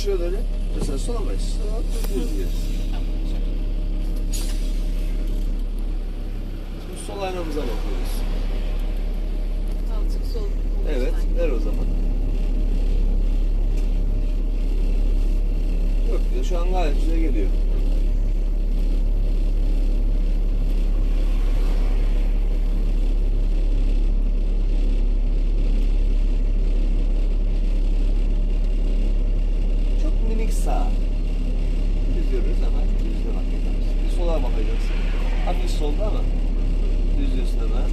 şöyle öyle. Mesela solamayız. Sola düz gidiyoruz. Şimdi sol aynamıza bakıyoruz. Azıcık sol. Evet, ver o zaman. Güzel. Şu an gayet güzel geliyor. Çok minik sağ. Düzüyoruz ama bak yeterli. Bir sola bakacaksın. Hafif solda ama düzlüyorsun hemen.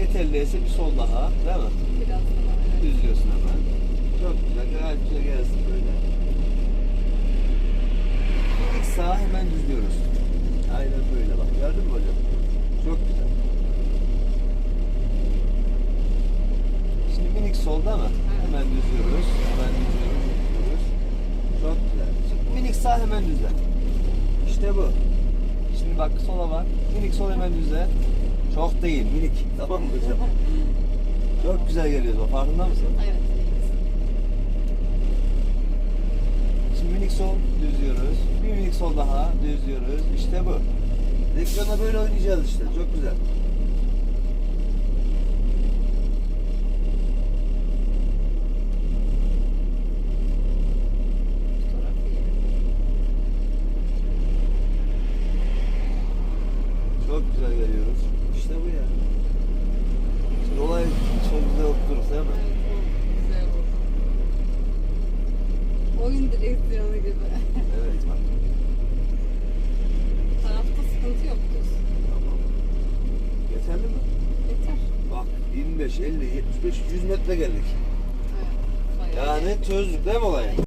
Yeterliyse bir sol daha, değil mi? Biraz daha. Düzlüyorsun hemen. Çok güzel, gayet güzel gelsin böyle. İlk sağa hemen düzlüyoruz. Aynen böyle bak. Gördün mü hocam? Çok güzel. Şimdi minik solda mı? Hemen düzlüyoruz. Hemen düzlüyoruz. düzlüyoruz. Çok güzel. Şimdi minik sağ hemen düzle. İşte bu. Şimdi bak sola bak. Minik sol hemen düzle. Çok değil, minik. Tamam mı hocam? Çok güzel geliyor o. Farkında mısın? Evet. Şimdi minik sol düzlüyoruz. Bir minik sol daha düzlüyoruz. İşte bu. Direksiyonda böyle oynayacağız işte. Çok güzel. Fotoğraf iyi. Çok güzel geliyoruz. İşte bu ya. Şimdi olay çok güzel otururuz değil mi? Evet, bu güzel oldu. Oyun direksiyonu gibi. Evet bak. Tarafta sıkıntı yok diyorsun. Tamam. Yeterli mi? Yeter. Bak 25, 50, 75, 100 metre geldik. Evet. Bayağı Yani çözdük değil mi olayı?